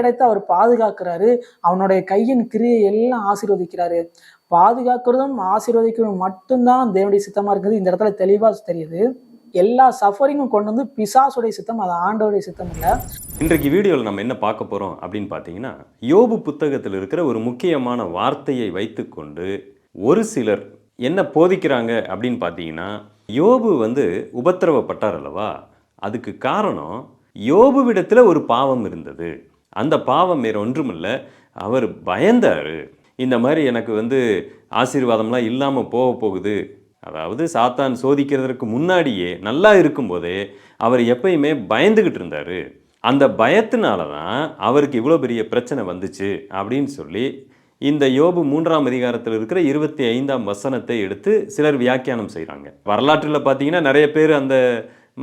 வேலி அவர் பாதுகாக்கிறாரு. அவனுடைய கையின் கிரியை எல்லாம் ஆசீர்வதிக்கிறாரு. பாதுகாக்கிறதும் ஆசீர்வதிக்கிறதும் மட்டும்தான் தேவனுடைய சித்தமா இருக்குது. இந்த இடத்துல தெளிவா தெரியுது. எல்லா சஃபரிங்கும் கொண்டு வந்து பிசாசுடைய சித்தம் அது ஆண்டவருடைய சித்தம் இல்லை. இன்றைக்கு வீடியோவில் நம்ம என்ன பார்க்க போகிறோம் அப்படின்னு பார்த்தீங்கன்னா யோபு புத்தகத்தில் இருக்கிற ஒரு முக்கியமான வார்த்தையை வைத்துக்கொண்டு ஒரு சிலர் என்ன போதிக்கிறாங்க அப்படின்னு பார்த்தீங்கன்னா யோபு வந்து உபத்திரவப்பட்டார் அல்லவா? அதுக்கு காரணம் யோபுவிடத்தில் ஒரு பாவம் இருந்தது. அந்த பாவம் வேறு ஒன்றுமில்ல. அவர் பயந்தார். இந்த மாதிரி எனக்கு வந்து ஆசீர்வாதம்லாம் இல்லாமல் போக போகுது. அதாவது சாத்தான் சோதிக்கிறதற்கு முன்னாடியே நல்லா இருக்கும்போதே அவர் எப்பயுமே பயந்துக்கிட்டு இருந்தார். அந்த பயத்தினால தான் அவருக்கு இவ்வளோ பெரிய பிரச்சனை வந்துச்சு அப்படின்னு சொல்லி இந்த யோபு மூன்றாம் அதிகாரத்தில் இருக்கிற இருபத்தி ஐந்தாம் வசனத்தை எடுத்து சிலர் வியாக்கியானம் செய்கிறாங்க வரலாற்றில் பார்த்தீங்கன்னா நிறைய பேர் அந்த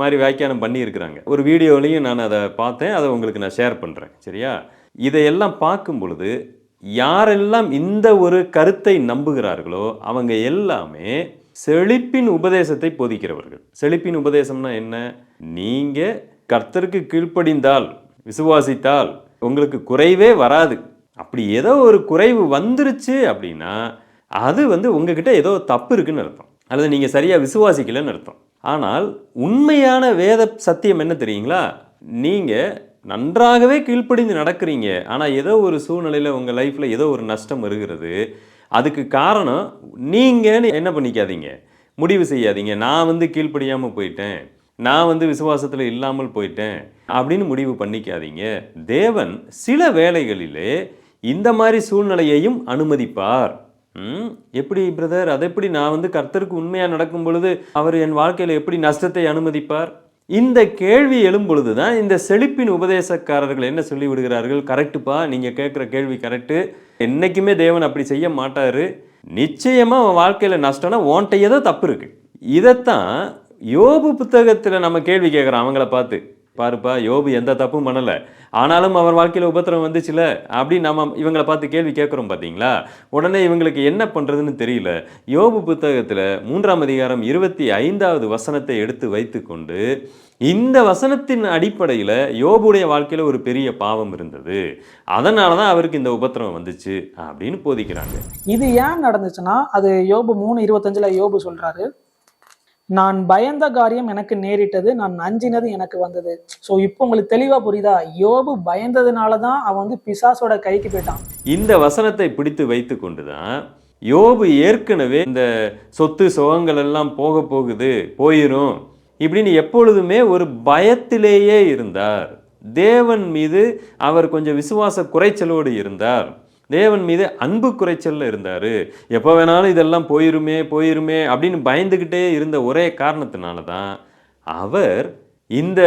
மாதிரி வியாக்கியானம் பண்ணியிருக்கிறாங்க. ஒரு வீடியோலையும் நான் அதை பார்த்தேன். அதை உங்களுக்கு நான் ஷேர் பண்ணுறேன் சரியா? இதையெல்லாம் பார்க்கும் பொழுது யாரெல்லாம் இந்த ஒரு கருத்தை நம்புகிறார்களோ அவங்க எல்லாமே செழிப்பின் உபதேசத்தை போதிக்கிறவர்கள். செழிப்பின் உபதேசம்னா என்ன? நீங்கள் கர்த்தருக்கு கீழ்ப்படிந்தால் விசுவாசித்தால் உங்களுக்கு குறைவே வராது. அப்படி ஏதோ ஒரு குறைவு வந்துருச்சு அப்படின்னா அது வந்து உங்ககிட்ட ஏதோ தப்பு இருக்குன்னு அர்த்தம். அல்லது நீங்கள் சரியாக விசுவாசிக்கலன்னு அர்த்தம். ஆனால் உண்மையான வேத சத்தியம் என்ன தெரியுங்களா? நீங்கள் நன்றாகவே கீழ்ப்படிந்து நடக்கிறீங்க. ஆனால் ஏதோ ஒரு சூழ்நிலையில் உங்கள் லைஃப்பில் ஏதோ ஒரு நஷ்டம் வருகிறது. அதுக்கு காரணம் நீங்கள் என்ன பண்ணிக்காதீங்க. முடிவு செய்யாதீங்க. நான் வந்து கீழ்ப்படியாமல் போயிட்டேன். நான் வந்து விசுவாசத்தில் இல்லாமல் போயிட்டேன் அப்படின்னு முடிவு பண்ணிக்காதீங்க. தேவன் சில வேளைகளிலே இந்த மாதிரி சூழ்நிலையையும் அனுமதிப்பார். எப்படி பிரதர் அதை எப்படி நான் வந்து கர்த்தருக்கு உண்மையாக நடக்கும் பொழுது அவர் என் வாழ்க்கையில் எப்படி நஷ்டத்தை அனுமதிப்பார்? இந்த கேள்வி எழும் பொழுது தான் இந்த செழிப்பின் உபதேசக்காரர்கள் என்ன சொல்லி விடுகிறார்கள் கரெக்டுப்பா நீங்கள் கேட்குற கேள்வி கரெக்டு என்றைக்குமே தேவன் அப்படி செய்ய மாட்டார். நிச்சயமாக அவன் வாழ்க்கையில் நஷ்டம்னா ஓன்ட்டையே தான் தப்பு இருக்குது இதைத்தான் யோபு புத்தகத்தில் நம்ம கேள்வி கேட்குறோம் அவங்கள பார்த்து. பாருப்பா யோபு எந்த தப்பும் பண்ணலை. ஆனாலும் அவர் வாழ்க்கையில் உபத்திரம் வந்துச்சுல? அப்படின்னு நம்ம இவங்களை பார்த்து கேள்வி கேட்குறோம் பார்த்தீங்களா உடனே இவங்களுக்கு என்ன பண்ணுறதுன்னு தெரியல. யோபு புத்தகத்தில் மூன்றாம் அதிகாரம் இருபத்தி ஐந்தாவது வசனத்தை எடுத்து வைத்துக்கொண்டு இந்த வசனத்தின் அடிப்படையில் யோபுடைய வாழ்க்கையில் ஒரு பெரிய பாவம் இருந்தது. அதனால தான் அவருக்கு இந்த உபத்திரம் வந்துச்சு அப்படின்னு போதிக்கிறாங்க. இது ஏன் நடந்துச்சுன்னா அது யோபு மூணு இருபத்தஞ்சில் யோபு சொல்கிறாரு நான் பயந்த காரியம் எனக்கு நேரிட்டது நான் அஞ்சினது எனக்கு வந்தது. ஸோ இப்போ உங்களுக்கு தெளிவாக புரியுதா? யோபு பயந்ததுனால தான் அவன் வந்து பிசாசோட கைக்கு போயிட்டான். இந்த வசனத்தை பிடித்து வைத்து கொண்டு தான் யோபு ஏற்கனவே இந்த சொத்து சுகங்கள் எல்லாம் போக போகுது போயிரும் இப்படின்னு எப்பொழுதுமே ஒரு பயத்திலேயே இருந்தார். தேவன் மீது அவர் கொஞ்சம் விசுவாச குறைச்சலோடு இருந்தார். தேவன் மீது அன்பு குறைச்சலில் இருந்தார். எப்போ வேணாலும் இதெல்லாம் போயிருமே போயிருமே அப்படின்னு பயந்துக்கிட்டே இருந்த ஒரே காரணத்தினால தான் அவர் இந்த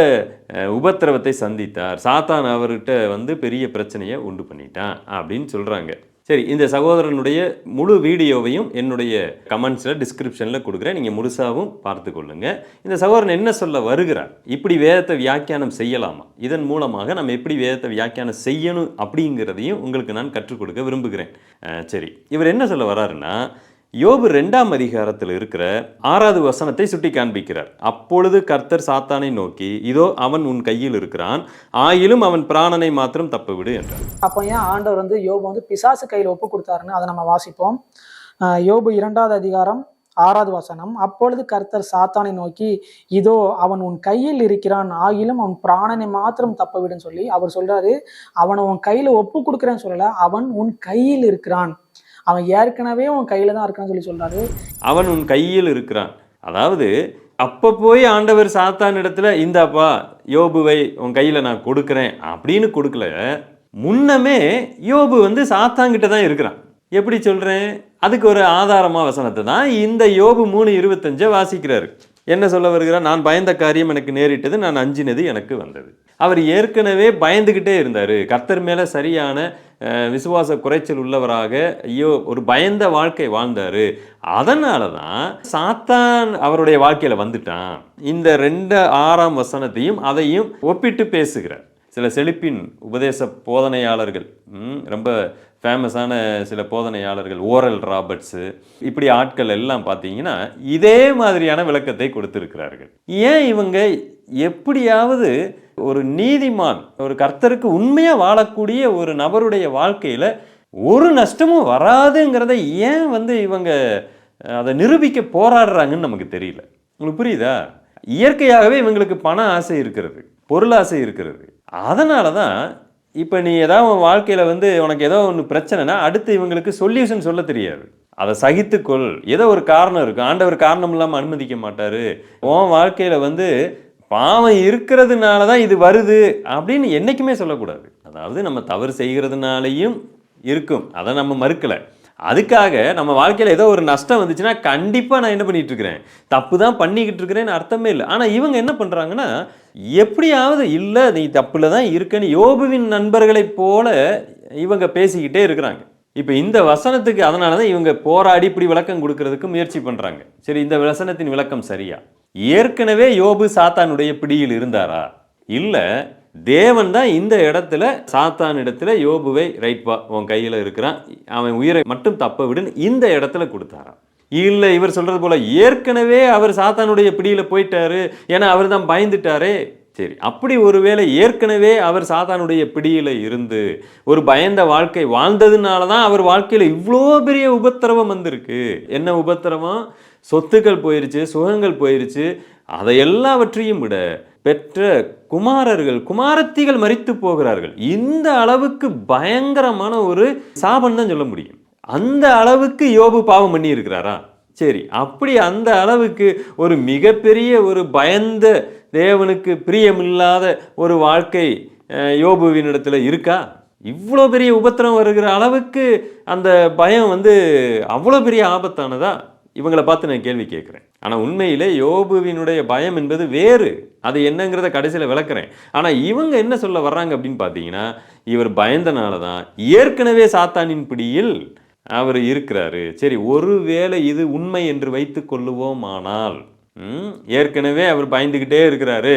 உபத்திரவத்தை சந்தித்தார். சாத்தான் அவர்கிட்ட வந்து பெரிய பிரச்சனையை உண்டு பண்ணிட்டான் அப்படின்னு சொல்கிறாங்க சரி இந்த சகோதரனுடைய முழு வீடியோவையும் என்னுடைய கமெண்ட்ஸில் டிஸ்கிரிப்ஷனில் கொடுக்குறேன். நீங்கள் முழுசாகவும் பார்த்து கொள்ளுங்க. இந்த சகோதரன் என்ன சொல்ல வருகிறார் இப்படி வேதத்தை வியாக்கியானம் செய்யலாமா? இதன் மூலமாக நம்ம எப்படி வேதத்தை வியாக்கியானம் செய்யணும் அப்படிங்கிறதையும் உங்களுக்கு நான் கற்றுக் கொடுக்க விரும்புகிறேன். சரி இவர் என்ன சொல்ல வராருன்னா யோபு ரெண்டாம் அதிகாரத்தில் இருக்கிற ஆறாவது வசனத்தை சுட்டி காண்பிக்கிறார். அப்பொழுது கர்த்தர் சாத்தானை நோக்கி இதோ அவன் உன் கையில் இருக்கிறான். ஆயிலும் அவன் பிராணனை மாத்திரம் தப்புவிடு என்றார். அப்போ ஏன் ஆண்டவர் வந்து யோபு வந்து பிசாசு கையில் ஒப்பு கொடுத்தாருன்னு அதை நம்ம வாசிப்போம். யோபு இரண்டாவது அதிகாரம் ஆறாவது வசனம். அப்பொழுது கர்த்தர் சாத்தானை நோக்கி இதோ அவன் உன் கையில் இருக்கிறான். ஆகிலும் அவன் பிராணனை மாத்திரம் தப்பவிடுன்னு சொல்லி அவர் சொல்றாரு. அவனை உன் கையில ஒப்பு கொடுக்குறேன்னு சொல்லல அவன் உன் கையில் இருக்கிறான். அவன் ஏற்கனவே உன் கையில தான் இருக்கான்னு சொல்லி சொல்றாரு. அவன் உன் கையில் இருக்கிறான். அதாவது அப்ப போய் ஆண்டவர் சாத்தான் இடத்துல இந்தாப்பா யோபுவை உன் கையில நான் கொடுக்குறேன் அப்படின்னு கொடுக்கல. முன்னமே யோபு வந்து சாத்தாங்கிட்ட தான் இருக்கிறான். எப்படி சொல்றேன்? அதுக்கு ஒரு ஆதாரமா வசனத்தை தான் இந்த யோபு மூணு இருபத்தஞ்சை வாசிக்கிறாரு. என்ன சொல்ல வருகிறார்? நான் பயந்த காரியம் எனக்கு நேரிட்டது நான் அஞ்சினது எனக்கு வந்தது. அவர் ஏற்கனவே பயந்துக்கிட்டே இருந்தார். கர்த்தர் மேலே சரியான விசுவாச குறைச்சல் உள்ளவராக ஐயோ ஒரு பயந்த வாழ்க்கை வாழ்ந்தார். அதனால தான் சாத்தான் அவருடைய வாழ்க்கையில் வந்துட்டான். இந்த ரெண்டு ஆறாம் வசனத்தையும் அதையும் ஒப்பிட்டு பேசுகிறார். சில செழிப்பின் உபதேச போதனையாளர்கள் ம், ரொம்ப ஃபேமஸான சில போதனையாளர்கள் ஓரல் ராபர்ட்ஸு இப்படி ஆட்கள் எல்லாம் பார்த்தீங்கன்னா இதே மாதிரியான விளக்கத்தை கொடுத்திருக்கிறார்கள். ஏன் இவங்க எப்படியாவது ஒரு நீதிமான் ஒரு கர்த்தருக்கு உண்மையாக வாழக்கூடிய ஒரு நபருடைய வாழ்க்கையில் ஒரு நஷ்டமும் வராதுங்கிறத ஏன் வந்து இவங்க அதை நிரூபிக்க போராடுறாங்கன்னு நமக்கு தெரியல. உங்களுக்கு புரியுதா? இயற்கையாகவே இவங்களுக்கு பண ஆசை இருக்கிறது பொருளாசை இருக்கிறது. அதனால தான் இப்போ நீ ஏதாவது உன் வாழ்க்கையில் வந்து உனக்கு ஏதோ ஒன்று பிரச்சனைனா அடுத்து இவங்களுக்கு சொல்யூஷன் சொல்ல தெரியாது. அதை சகித்துக்கொள். ஏதோ ஒரு காரணம் இருக்கும் ஆண்டவர் காரணம் இல்லாமல் அனுமதிக்க மாட்டார். உன் வாழ்க்கையில் வந்து பாவம் இருக்கிறதுனால தான் இது வருது அப்படின்னு என்றைக்குமே சொல்லக்கூடாது. அதாவது நம்ம தவறு செய்கிறதுனாலையும் இருக்கும். அதை நம்ம மறுக்கலை. அதுக்காக நம்ம வாழ்க்கையில் ஏதோ ஒரு நஷ்டம் வந்துச்சுன்னா கண்டிப்பாக நான் என்ன பண்ணிகிட்டு இருக்கிறேன்? தப்பு தான் பண்ணிக்கிட்டு இருக்கிறேன்னு அர்த்தமே இல்லை. ஆனால் இவங்க என்ன பண்ணுறாங்கன்னா எப்படியாவது இல்லை நீ தப்பில் தான் இருக்கன்னு யோபுவின் நண்பர்களைப் போல இவங்க பேசிக்கிட்டே இருக்கிறாங்க. இப்போ இந்த வசனத்துக்கு அதனால தான் இவங்க போராடி இப்படி விளக்கம் கொடுக்கறதுக்கு முயற்சி பண்ணுறாங்க சரி இந்த வசனத்தின் விளக்கம் சரியா? ஏற்கனவே யோபு சாத்தானுடைய பிடியில் இருந்தாரா? இல்லை தேவன் தான் இந்த இடத்துல சாத்தான் இடத்துல யோபுவை ரைட்பா உன் கையில் இருக்கிறான். அவன் உயிரை மட்டும் தப்ப விடுன்னு இந்த இடத்துல கொடுத்தாராம். இல்லை இவர் சொல்கிறது போல் ஏற்கனவே அவர் சாத்தானுடைய பிடியில் போயிட்டாரு ஏன்னா அவர் தான் பயந்துட்டாரே. சரி அப்படி ஒருவேளை ஏற்கனவே அவர் சாத்தானுடைய பிடியில் இருந்து ஒரு பயந்த வாழ்க்கை வாழ்ந்ததுனால தான் அவர் வாழ்க்கையில் இவ்வளோ பெரிய உபத்திரவம் வந்திருக்கு. என்ன உபத்திரவம்? சொத்துக்கள் போயிருச்சு சுகங்கள் போயிருச்சு. அதை எல்லாவற்றையும் விட பெற்ற குமாரர்கள் குமாரத்திகள் மறித்து போகிறார்கள். இந்த அளவுக்கு பயங்கரமான ஒரு சாபம் தான் சொல்ல முடியும். அந்த அளவுக்கு யோபு பாவம் பண்ணி இருக்கிறாரா சரி அப்படி அந்த அளவுக்கு ஒரு மிகப்பெரிய ஒரு பயந்த தேவனுக்கு பிரியமில்லாத ஒரு வாழ்க்கை யோபுவினிடத்தில் இருக்கா? இவ்வளோ பெரிய உபத்திரம் வருகிற அளவுக்கு அந்த பயம் வந்து அவ்வளோ பெரிய ஆபத்தானதா? இவங்களை பார்த்து நான் கேள்வி கேட்குறேன். ஆனால் உண்மையிலே யோபுவினுடைய பயம் என்பது வேறு. அது என்னங்கிறத கடைசியில் விளக்குறேன். ஆனால் இவங்க என்ன சொல்ல வர்றாங்க அப்படின்னு பார்த்தீங்கன்னா இவர் பயந்தனால தான் ஏற்கனவே சாத்தானின் பிடியில் அவர் இருக்கிறாரு. சரி ஒருவேளை இது உண்மை என்று வைத்து கொள்ளுவோமானால் ஏற்கனவே அவர் பயந்துக்கிட்டே இருக்கிறாரு.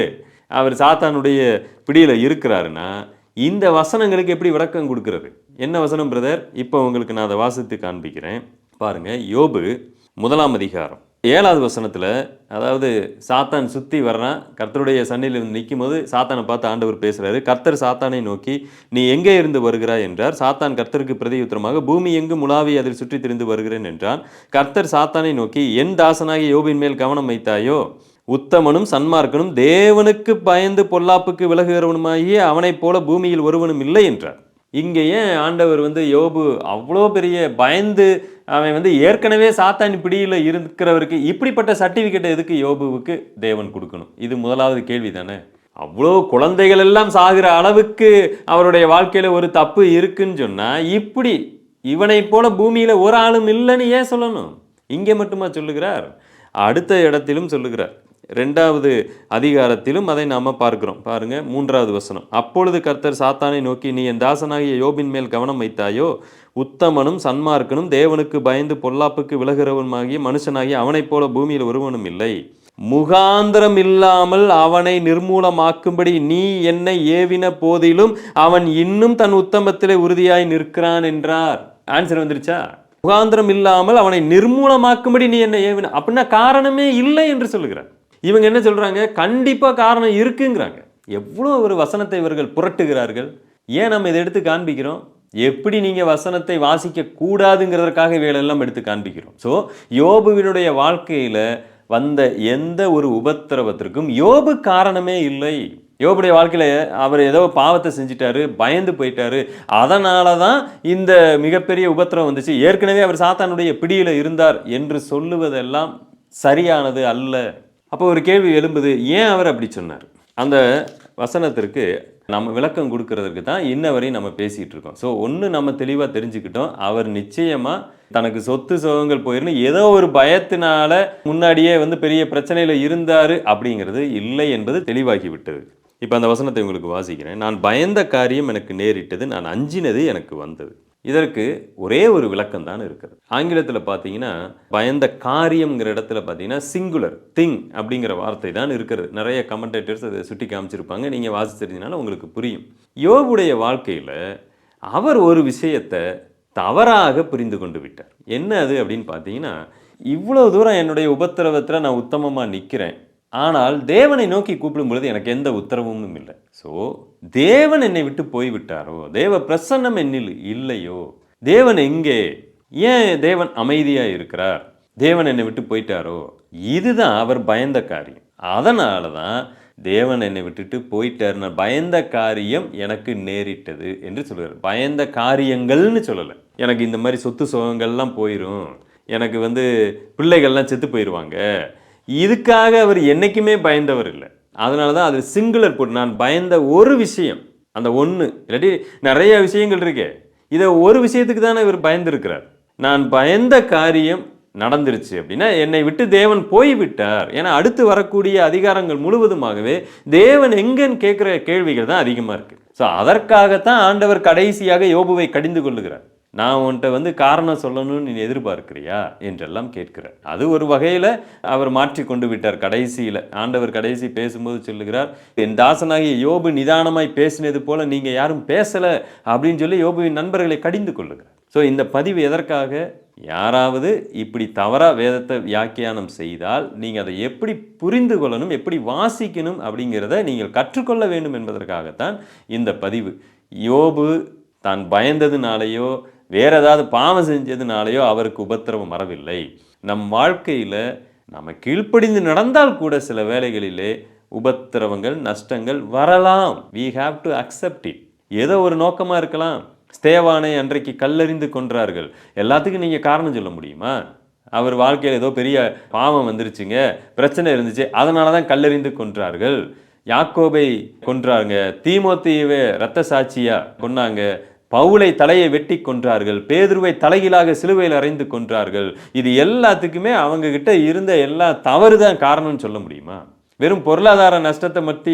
அவர் சாத்தானுடைய பிடியில் இருக்கிறாருன்னா இந்த வசனங்களுக்கு எப்படி விளக்கம் கொடுக்கறது? என்ன வசனம் பிரதர்? இப்போ உங்களுக்கு நான் அதை வாசித்து காண்பிக்கிறேன். பாருங்கள் யோபு முதலாம் அதிகாரம். ஏழாவது வசனத்தில் அதாவது சாத்தான் சுற்றி வர்றான் கர்த்தருடைய சன்னியில் இருந்து நிற்கும் போது சாத்தானை பார்த்து ஆண்டவர் பேசுகிறாரு கர்த்தர் சாத்தானை நோக்கி நீ எங்கே இருந்து வருகிறாய்? என்றார். சாத்தான் கர்த்தருக்கு பிரதியுத்தரமாக பூமி எங்கு முலாவி அதில் சுற்றி திரிந்து வருகிறேன் என்றான். கர்த்தர் சாத்தானை நோக்கி என் தாசனாகிய யோபின் மேல் கவனம் வைத்தாயோ? உத்தமனும் சன்மார்க்கனும் தேவனுக்கு பயந்து பொல்லாப்புக்கு விலகுகிறவனுமாகிய அவனைப் போல பூமியில் ஒருவனும் இல்லை என்றார். இங்கே ஏன் ஆண்டவர் வந்து யோபு அவ்வளோ பெரிய பயந்து அவன் வந்து ஏற்கனவே சாத்தானி பிடியில் இருக்கிறவருக்கு இப்படிப்பட்ட சர்டிஃபிகேட் எதுக்கு யோபுவுக்கு தேவன் கொடுக்கணும்? இது முதலாவது கேள்வி தானே? அவ்வளோ குழந்தைகள் எல்லாம் சாகிற அளவுக்கு அவருடைய வாழ்க்கையில் ஒரு தப்பு இருக்குன்னு சொன்னால் இப்படி இவனை போல பூமியில் ஒரு ஆளும் இல்லைன்னு ஏன் சொல்லணும்? இங்கே மட்டுமா சொல்லுகிறார்? அடுத்த இடத்திலும் சொல்லுகிறார். ரெண்டாவது அதிகாரத்திலும் அதை நாம பார்க்கிறோம். பாருங்க மூன்றாவது வசனம். அப்பொழுது கர்த்தர் சாத்தானை நோக்கி நீ என் தாசனாகிய யோபின் மேல் கவனம் வைத்தாயோ? உத்தமனும் சன்மார்க்கனும் தேவனுக்கு பயந்து பொல்லாப்புக்கு விலகிறவனுமாகிய மனுஷனாகிய அவனைப் போல பூமியில் ஒருவனும் இல்லை. முகாந்திரம் இல்லாமல் அவனை நிர்மூலமாக்கும்படி நீ என்னை ஏவின போதிலும் அவன் இன்னும் தன் உத்தமத்திலே உறுதியாய் நிற்கிறான் என்றார். ஆன்சர் வந்துருச்சா? முகாந்திரம் இல்லாமல் அவனை நிர்மூலமாக்கும்படி நீ என்ன ஏவின. அப்படின்னா காரணமே இல்லை என்று சொல்லுகிறார். இவங்க என்ன சொல்கிறாங்க கண்டிப்பாக காரணம் இருக்குங்கிறாங்க. எவ்வளோ ஒரு வசனத்தை இவர்கள் புரட்டுகிறார்கள்? ஏன் நம்ம இதை எடுத்து காண்பிக்கிறோம்? எப்படி நீங்கள் வசனத்தை வாசிக்க கூடாதுங்கிறதற்காக இவைகளெல்லாம் எடுத்து காண்பிக்கிறோம். ஸோ யோபுவினுடைய வாழ்க்கையில் வந்த எந்த ஒரு உபத்திரவத்திற்கும் யோபு காரணமே இல்லை. யோபுடைய வாழ்க்கையில் அவர் ஏதோ பாவத்தை செஞ்சிட்டாரு பயந்து போயிட்டாரு. அதனால தான் இந்த மிகப்பெரிய உபத்திரம் வந்துச்சு. ஏற்கனவே அவர் சாத்தானுடைய பிடியில் இருந்தார் என்று சொல்லுவதெல்லாம் சரியானது அல்ல. அப்போ ஒரு கேள்வி எழும்புது ஏன் அவர் அப்படி சொன்னார்? அந்த வசனத்திற்கு நம்ம விளக்கம் கொடுக்கறதுக்கு தான் இன்ன வரையும் நம்ம பேசிகிட்டு இருக்கோம். ஸோ ஒன்று நம்ம தெளிவாக தெரிஞ்சுக்கிட்டோம். அவர் நிச்சயமாக தனக்கு சொத்து சுகங்கள் போயிருந்து ஏதோ ஒரு பயத்தினால முன்னாடியே வந்து பெரிய பிரச்சனையில் இருந்தார் அப்படிங்கிறது இல்லை என்பது தெளிவாகி விட்டது இப்போ அந்த வசனத்தை உங்களுக்கு வாசிக்கிறேன். நான் பயந்த காரியம் எனக்கு நேரிட்டது நான் அஞ்சினது எனக்கு வந்தது. இதற்கு ஒரே ஒரு விளக்கம் தான் இருக்கிறது. ஆங்கிலத்தில் பார்த்தீங்கன்னா பயந்த காரியம்ங்கிற இடத்துல பார்த்தீங்கன்னா சிங்குலர் திங் அப்படிங்கிற வார்த்தை தான் இருக்கிறது. நிறைய கமெண்டேட்டர்ஸ் அதை சுட்டி காமிச்சிருப்பாங்க. நீங்கள் வாசிச்சிருந்தீங்கனால உங்களுக்கு புரியும். யோபுடைய வாழ்க்கையில் அவர் ஒரு விஷயத்தை தவறாக புரிந்து கொண்டு விட்டார். என்ன அது அப்படின்னு பார்த்தீங்கன்னா இவ்வளோ தூரம் என்னுடைய உபத்திரவத்தில் நான் உத்தமமாக நிற்கிறேன் ஆனால் தேவனை நோக்கி கூப்பிடும் பொழுது எனக்கு எந்த உத்தரவும் இல்லை. ஸோ தேவன் என்னை விட்டு போய்விட்டாரோ தேவ பிரசன்னம் என்னில் இல்லையோ தேவன் எங்கே? ஏன் தேவன் அமைதியாக இருக்கிறார்? தேவன் என்னை விட்டு போயிட்டாரோ? இதுதான் அவர் பயந்த காரியம். அதனால தான் தேவன் என்னை விட்டுட்டு போயிட்டாருன்னு பயந்த காரியம் எனக்கு நேரிட்டது என்று சொல்கிறார் பயந்த காரியங்கள்னு சொல்லலை. எனக்கு இந்த மாதிரி சொத்து சுகங்கள்லாம் போயிடும் எனக்கு வந்து பிள்ளைகள்லாம் செத்து போயிடுவாங்க இதுக்காக அவர் என்னைக்குமே பயந்தவர் இல்லை. அதனால தான் அது சிங்குலர் போட்டு நான் பயந்த ஒரு விஷயம் அந்த ஒன்று இல்லாட்டி நிறைய விஷயங்கள் இருக்கே இதை ஒரு விஷயத்துக்கு தானே இவர் பயந்துருக்கிறார். நான் பயந்த காரியம் நடந்துருச்சு அப்படின்னா என்னை விட்டு தேவன் போய்விட்டார். ஏன்னா அடுத்து வரக்கூடிய அதிகாரங்கள் முழுவதுமாகவே தேவன் எங்கன்னு கேட்குற கேள்விகள் தான் அதிகமாக இருக்குது ஸோ அதற்காகத்தான் ஆண்டவர் கடைசியாக யோபுவை கடிந்து கொள்ளுகிறார். நான் உன்கிட்ட வந்து காரணம் சொல்லணும்னு நீ எதிர்பார்க்கிறியா? என்றெல்லாம் கேட்கிறார். அது ஒரு வகையில் அவர் மாற்றி கொண்டு விட்டார் கடைசியில். ஆண்டவர் கடைசி பேசும்போது சொல்லுகிறார் என் தாசனாகிய யோபு நிதானமாய் பேசினது போல நீங்கள் யாரும் பேசலை அப்படின்னு சொல்லி யோபுவின் நண்பர்களை கடிந்து கொள்ளுகிறார். ஸோ இந்த பதிவு எதற்காக? யாராவது இப்படி தவறாக வேதத்தை வியாக்கியானம் செய்தால் நீங்கள் அதை எப்படி புரிந்து கொள்ளணும் எப்படி வாசிக்கணும் அப்படிங்கிறத நீங்கள் கற்றுக்கொள்ள வேண்டும் என்பதற்காகத்தான் இந்த பதிவு. யோபு தான் பயந்ததுனாலேயோ வேற ஏதாவது பாவம் செஞ்சதுனாலேயோ அவருக்கு உபத்திரவம் வரவில்லை. நம் வாழ்க்கையில் நம்ம கீழ்ப்படிந்து நடந்தால் கூட சில வேலைகளிலே உபத்திரவங்கள் நஷ்டங்கள் வரலாம். We have to accept it ஏதோ ஒரு நோக்கமாக இருக்கலாம். ஸ்தேவானை அன்றைக்கு கல்லறிந்து கொன்றார்கள். எல்லாத்துக்கும் நீங்கள் காரணம் சொல்ல முடியுமா? அவர் வாழ்க்கையில் ஏதோ பெரிய பாவம் வந்துருச்சுங்க பிரச்சனை இருந்துச்சு அதனால தான் கல்லறிந்து கொன்றார்கள். யாக்கோபை கொன்றாங்க தீமோத்தேயுவை ரத்த சாட்சியாக கொன்னாங்க. பவுலை தலையை வெட்டி கொன்றார்கள். பேதுருவை தலைகீழாக சிலுவையில் அறைந்து கொன்றார்கள். இது எல்லாத்துக்குமே அவங்க கிட்ட இருந்த எல்லா தவறு தான் காரணம்னு சொல்ல முடியுமா? வெறும் பொருளாதார நஷ்டத்தை பற்றி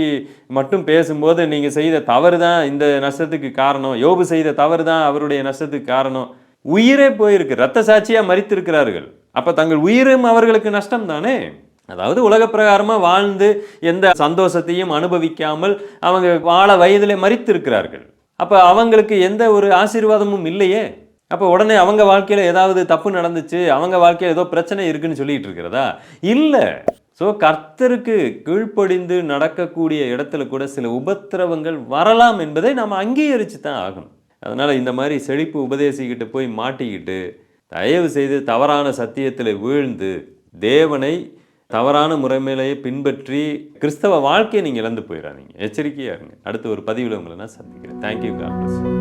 மட்டும் பேசும்போது நீங்கள் செய்த தவறு தான் இந்த நஷ்டத்துக்கு காரணம். யோபு செய்த தவறு தான் அவருடைய நஷ்டத்துக்கு காரணம். உயிரே போயிருக்கு. ரத்த சாட்சியாக மறித்திருக்கிறார்கள் அப்போ தங்கள் உயிரும் அவர்களுக்கு நஷ்டம் தானே? அதாவது உலக பிரகாரமாக வாழ்ந்து எந்த சந்தோஷத்தையும் அனுபவிக்காமல் அவங்க வாழ வயதிலே மறித்திருக்கிறார்கள் அப்போ அவங்களுக்கு எந்த ஒரு ஆசீர்வாதமும் இல்லையே. அப்போ உடனே அவங்க வாழ்க்கையில் ஏதாவது தப்பு நடந்துச்சு அவங்க வாழ்க்கையில் ஏதோ பிரச்சனை இருக்குன்னு சொல்லிட்டு இருக்கிறதா? இல்லை. ஸோ கர்த்தருக்கு கீழ்ப்படிந்து நடக்கக்கூடிய இடத்துல கூட சில உபத்திரவங்கள் வரலாம் என்பதை நாம் அங்கீகரித்து தான் ஆகணும். அதனால் இந்த மாதிரி செழிப்பு உபதேசிக்கிட்டு போய் மாட்டிக்கிட்டு தயவு செய்து தவறான சத்தியத்தில் வீழ்ந்து தேவனை தவறான முறைமையிலேயே பின்பற்றி கிறிஸ்தவ வாழ்க்கையை நீங்கள் இழந்து போயிடாதீங்க எச்சரிக்கையாக இருங்க. அடுத்து ஒரு பதிவில் உங்களை நான் சந்திக்கிறேன். Thank you God